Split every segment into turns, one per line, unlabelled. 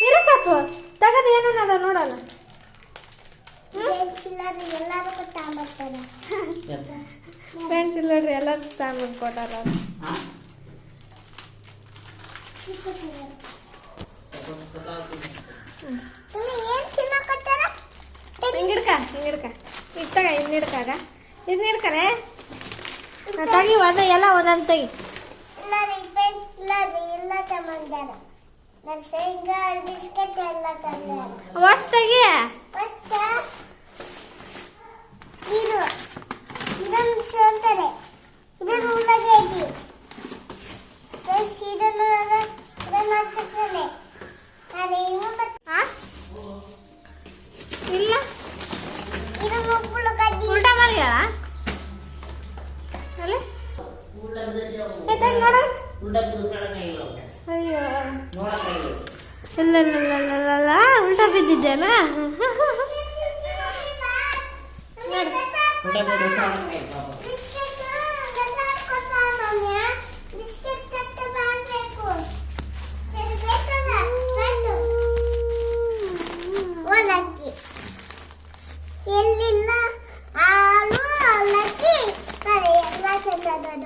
ಇರ ಸಾಕು. ತಗದು ಏನನ್ನದ ನೋಡೋಣ
ಎಲ್ಲರೂ
ಫ್ರೆಂಡ್ಸ್ ಇಲ್ಲ ನೋಡ್ರಿ ಎಲ್ಲ ತಗೊಂಡ್ ಕೊಟ್ಟಾರ ಹಿಂಗಿಡ್ಕ ಹಿಂಗಿಡ್ಕ ಇಟ್ಟಾಗ ಹಿಡ್ಕಾಗ ಇದನ್ನ ಹಿಡ್ಕನೆ? ತೆಗಿ, ಒಂದ, ಎಲ್ಲ ಒಂದೊಂದು ತೆಗಿ.
ಇಲ್ಲ ಇಲ್ಲ ಫಸ್ಟ್ ಇದು ಇದನ್ನು ಸೇರ್ತಾರೆ ಇದನ್ನು ಉಳ್ಳಾಗಡ್ಡಿ. ಫ್ರೆಂಡ್ಸ್ ಇದನ್ನು ಇದನ್ನು ಹಾಕಿಸ್ತಾನೆ ನಾನು ಇನ್ನೊಂದು
ಆ? ಇಲ್ಲ.
ಇದನ್ನು ಉಳ್ಳಾಗಡ್ಡಿ.
ಉಲ್ಟಾ ಮಲ್ಗ್ಯಾಳ ಅಲ್ಲ. ನೋಡು. ಅಯ್ಯೋ. ಇಲ್ಲ ಉಲ್ಟಾ ಬಿದ್ದಿದ್ದೇನ?
ಹಾಲು ಅವಲಕ್ಕಿ ಅದೇ ಎಲ್ಲ ಚಂದದ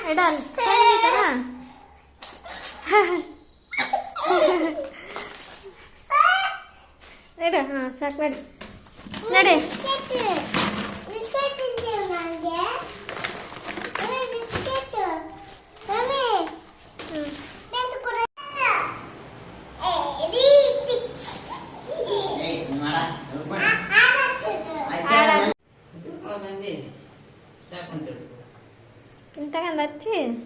ಉಪ್ಪೇನದು
ಹ್ಮ್. ಇಡಲ್ಲ ತಣ್ಣಗೈತನ? ಇಡು ಹಾಂ ಸಾಕು ನಡಿ ನಡಿ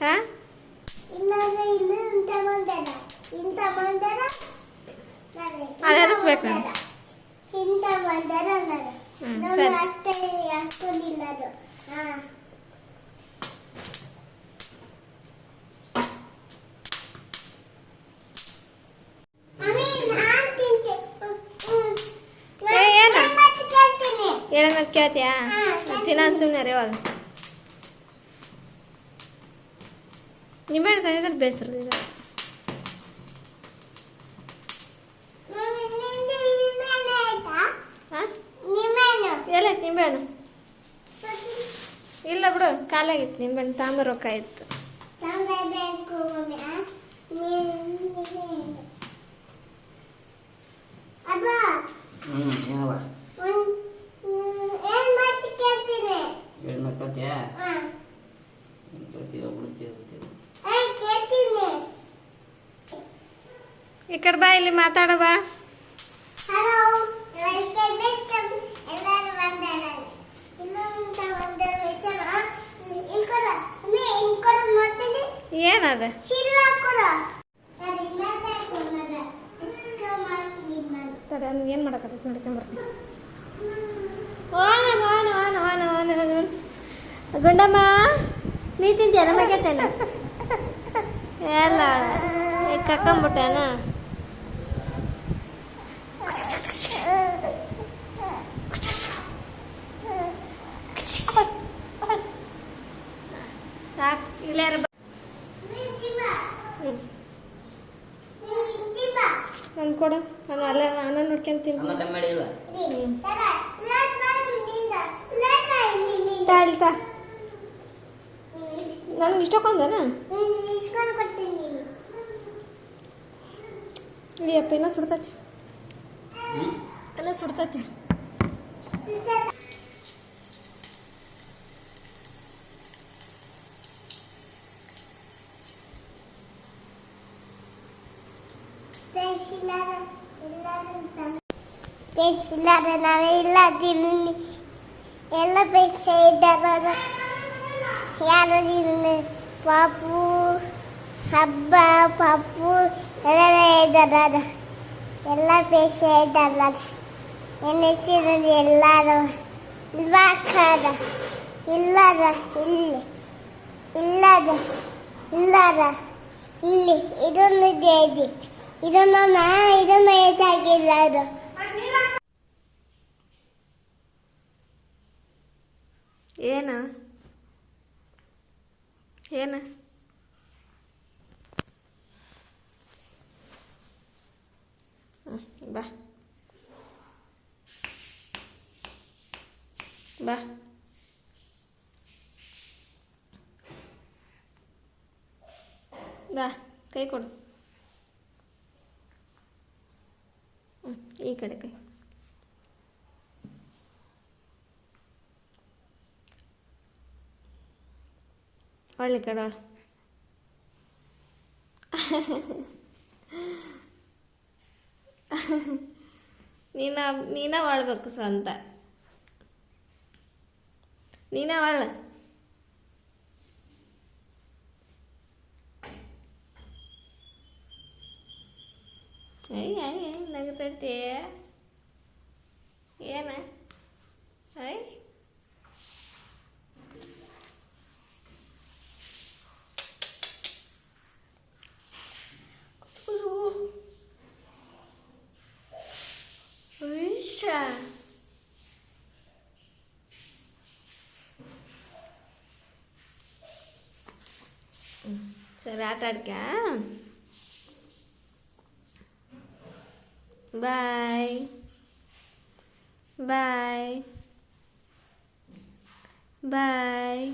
ಹಾ ಅದೆದಕ್ ಬೇಕು?
ಇಂತ ಬಂದಾರ
ಹ್ಮ್,
ನಾನು
ಸರಿ.
ಅಷ್ಟೇ ಅಷ್ಟೊಂದಿಲ್ಲ
ಕೇಳ್ತೀಯಾ? ತಿನ್ನ ಸುಮ್ಮನೆ ಇವಾಗ. ನಿಮ್ಮೆ ತಂದಿದ್ರೆ ಬೇಸರ
ನಿಂಬೆಹಣ್ಣು
ಇಲ್ಲ ಬಿಡು ಕಾಲಾಗಿತ್ತು ನಿಂಬೆಹಣ್ಣು ತಾಂಬ ರೊಕ್ಕ ಇತ್ತು.
ಹ್ಮ್, ಯಾವ
ಒಂದ್- ಹ್ಮ್, ಏನ್ ಮತ್ತೆ ಕೇಳ್ತೀನಿ
ಎರಡು ಮಕ್ಕಳ್ತ್ಯಾ
ಹಾ.
ಕೇಳ್ತೀವಿ ಬಿಡ್ತೀವಿ
ಏ, ಕೇಳ್ತೀನಿ
ಈ ಕಡೆ ಬಾ ಇಲ್ಲಿ ಮಾತಾಡ ಬಾ
ಹಲೋ ವೆಲ್ಕಮ್ ಇನ್ನೊಂದು ಒಂದರ ಹೆಸರು ಇನ್ಕೊಡ ಒಮ್ಮೆ ಇನ್ಕೊಡ ಮಾಡ್ತೀನಿ
ಏನದ
ನಾನು
ತಡ ಏನು ಮಾಡಕತ್ತ ನೋಡ್ಕೊಂಬರ್ತೀನಿ ಓನ ಓನ ಗುಂಡಮ್ಮ ನೀ ತಿಂತೀಯ? ನಮಗೆ ತೇನೆ ಎಲ್ಲ. ಕಕ್ಕಂಬಿಟ್ಟೇನ ಸಾಕು ಇಲ್ಲೇ ಇರು ಬಾ.
ನೀ ತಿಮ್ಮ
ಹ್ಮ್.
ನೀ ತಿಮ್ಮ
ನನ್ ಕೊಡು. ನಾನು ಅಲ್ಲೇ ನಾನು ನೋಡ್ಕೊಂತೀನಿ
ಅಮ್ಮ
ನನಗೆ ಇಷ್ಟಕ್ಕೊಂದೇನ?
ನೀನು
ಇಳಿಯಪ್ಪ, ಇನ್ನೂ ಸುಡ್ತೈತಿ. ಇನ್ನೂ ಸುಡ್ತೈತಿ.
ಪೇಸ್ ಇಲ್ಲಾರ ನಾವೇ ಇಲ್ಲ ತಿನ್ನಿ. ಎಲ್ಲ ಪೇಸ್ ಇದ್ದಾರೆ ಯಾರು ಇಲ್ಲಿ ಪಾಪು? ಹಬ್ಬ ಪಪ್ಪು ಎಲ್ಲ ಇದ್ದಾರ ಎಲ್ಲ ಪೇಕ್ಷ ಇದ್ದಾರ ನನ್ನ ಎಲ್ಲರೂ ಇಲ್ವಾಕಾರ ಇಲ್ಲದ, ಇಲ್ಲಿ, ಇಲ್ಲದ ಇಲ್ಲದ, ಇಲ್ಲಿ, ಇದೊಂದು ಜೇಜಿ ಇದೊಂದು ಮಾ ಇದೊಂದು ಏಟಾಗಿಲ್ಲದು
ಏನ? ಏನ ಹ್ಮ್, ಬಾ ಬಾ ಬಾ ಕೈ ಕೊಡು ಹ್ಮ್, ಈ ಕಡೆ ಕೈ ಒಳ್ಳೆ ಕಡೆ ನೀನ ನೀನ ಮಾಡ್ಬೇಕು ಸ್ವಂತ. ನೀನ ಮಾಡ ಅಯ್ಯ ಅಯ್ಯ picture. సరే ఆట ఆడికా బాయ్ బాయ్ బాయ్